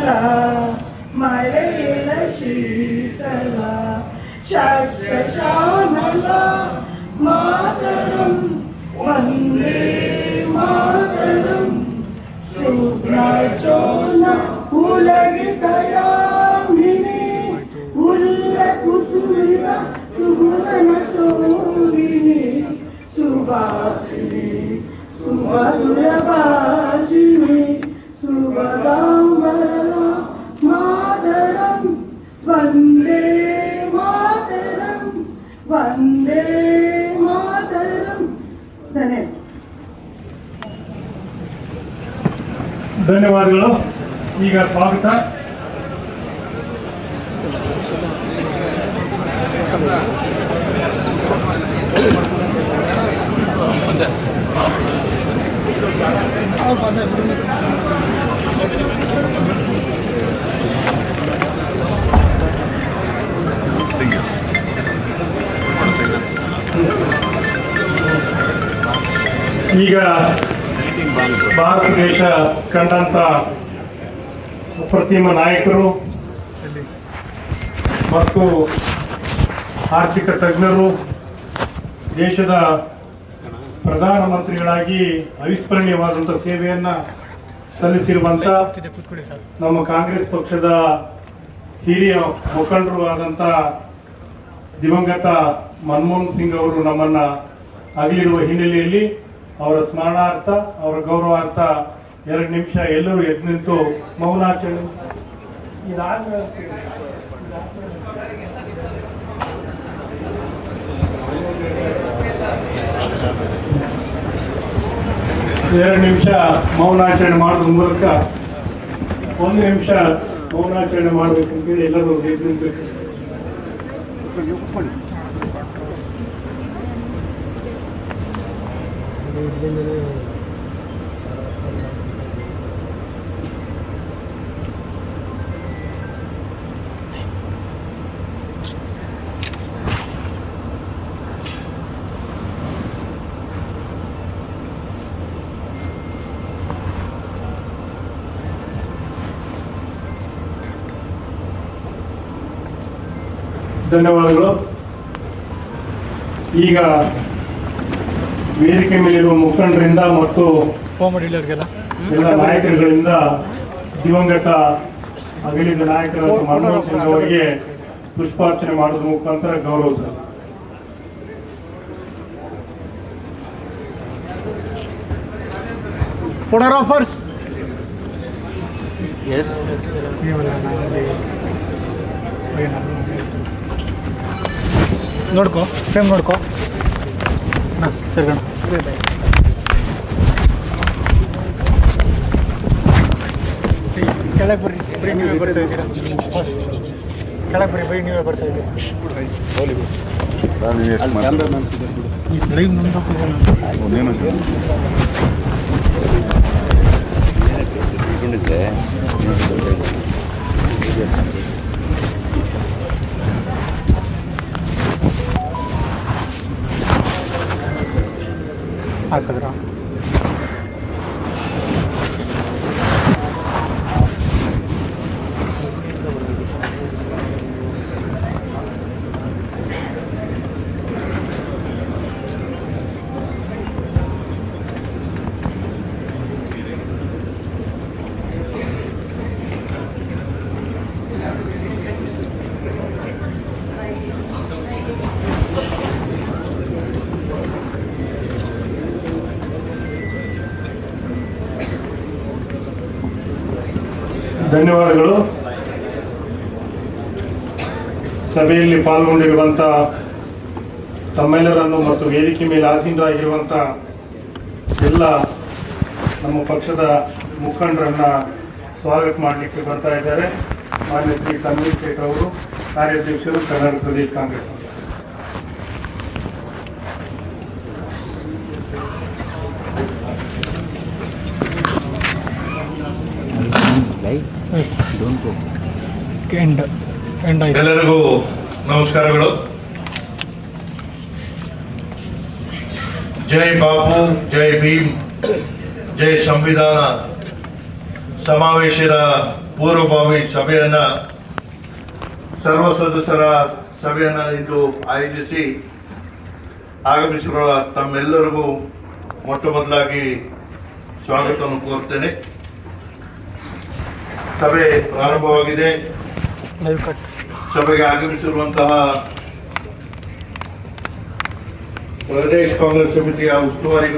ಕಮಲ ಮಳೆಯ ಶೀತಲ ಶಕ್ತ ಶ್ಯಾಮಲ ಮಾತರಂ ವಂದೇ ಮಾತರಂ ಚೂರ್ಣ ಚೋನ ಉಲಗೆ ಕಯಾಮಿನಿ ಉಲ್ಲ ಕುಸುಮಿತ ಸುಗುಣನ ಶೋಭಿನಿ ಸುಭಾಷಿಣಿ ಸುಮಧುರ ಧನ್ಯವಾದಗಳು. ಈಗ ಸ್ವಾಗತ. ಈಗ ಭಾರತ ದೇಶ ಕಂಡಂತ ಅಪ್ರತಿಮ ನಾಯಕರು ಮತ್ತು ಆರ್ಥಿಕ ತಜ್ಞರು, ದೇಶದ ಪ್ರಧಾನಮಂತ್ರಿಗಳಾಗಿ ಅವಿಸ್ಮರಣೀಯವಾದಂಥ ಸೇವೆಯನ್ನು ಸಲ್ಲಿಸಿರುವಂಥ ನಮ್ಮ ಕಾಂಗ್ರೆಸ್ ಪಕ್ಷದ ಹಿರಿಯ ಮುಖಂಡರು ಆದಂಥ ದಿವಂಗತ ಮನಮೋಹನ್ ಸಿಂಗ್ ಅವರು ನಮ್ಮನ್ನು ಅಗಲಿರುವ ಹಿನ್ನೆಲೆಯಲ್ಲಿ ಅವರ ಸ್ಮರಣಾರ್ಥ, ಅವರ ಗೌರವಾರ್ಥ ಎರಡು ನಿಮಿಷ ಎಲ್ಲರೂ ಎದ್ದು ನಿಂತು ಮೌನಾಚರಣೆ ಎರಡು ನಿಮಿಷ ಮೌನಾಚರಣೆ ಮಾಡುವ ಮೂಲಕ ಒಂದು ನಿಮಿಷ ಮೌನಾಚರಣೆ ಮಾಡಬೇಕಂತೇಳಿ ಎಲ್ಲರೂ ಎದ್ದು ಧನ್ಯವಾದಗಳು. ಈಗ ವೇದಿಕೆ ಮೇಲಿರುವ ಮುಖಂಡರಿಂದ ಮತ್ತು ಎಲ್ಲ ನಾಯಕರುಗಳಿಂದ ದಿವಂಗತ ಅಗಲಿದ ನಾಯಕರಾದ ಮನಮೋಹನ್ ಸಿಂಗ್ ಅವರಿಗೆ ಪುಷ್ಪಾರ್ಚನೆ ಮಾಡುವ ಮುಖಾಂತರ ಗೌರವಿಸ ಫೋಟೋಗ್ರಾಫರ್ಸ್ ಎಸ್ ನೋಡ್ಕೋ ಫ್ರೇಮ್ ನೋಡ್ಕೋ. ಹಾಂ ತಿರ್ಗೋಣ ಕೆಳಗೆ ಬರ್ರಿ ಬರೀ ನೀವೇ ಬರ್ತಾ ಇದ್ದೀರಾ ಧನ್ಯವಾದಗಳು. ಸಭೆಯಲ್ಲಿ ಪಾಲ್ಗೊಂಡಿರುವಂಥ ತಮ್ಮೆಲ್ಲರನ್ನು ಮತ್ತು ವೇದಿಕೆ ಮೇಲೆ ಆಸೀನರಾಗಿರುವಂಥ ಎಲ್ಲ ನಮ್ಮ ಪಕ್ಷದ ಮುಖಂಡರನ್ನ ಸ್ವಾಗತ ಮಾಡಲಿಕ್ಕೆ ಬರ್ತಾ ಇದ್ದಾರೆ. ಮಾನ್ಯ ಶ್ರೀ ತನ್ವೀರ್ ಅವರು, ಕಾರ್ಯಾಧ್ಯಕ್ಷರು, ಕರ್ನಾಟಕ ಪ್ರದೇಶ ಕಾಂಗ್ರೆಸ್. ಪಕ್ಷ. ಎಂಡ್ ಎಂಡ್ ಆಯ್ತು. ಎಲ್ಲರಿಗೂ ನಮಸ್ಕಾರಗಳು. ಜೈ ಬಾಬು ಜೈ ಭೀಮ್ ಜೈ ಸಂವಿಧಾನ ಸಮಾವೇಶದ ಪೂರ್ವಭಾವಿ ಸಭೆಯನ್ನ ಸರ್ವ ಸದಸ್ಯರ ಸಭೆಯನ್ನ ಇಂದು ಆಯೋಜಿಸಿ ಆಗಮಿಸಿರುವ ತಮ್ಮೆಲ್ಲರಿಗೂ ಮೊಟ್ಟ ಮೊದಲಾಗಿ ಸ್ವಾಗತವನ್ನು ಕೋರ್ತೇನೆ ಸಭೆ ಪ್ರಾರಂಭವಾಗಿದೆ. ಸಭೆಗೆ ಆಗಮಿಸಿರುವಂತಹ ಪ್ರದೇಶ ಕಾಂಗ್ರೆಸ್ ಸಮಿತಿಯ ಉಸ್ತುವಾರಿ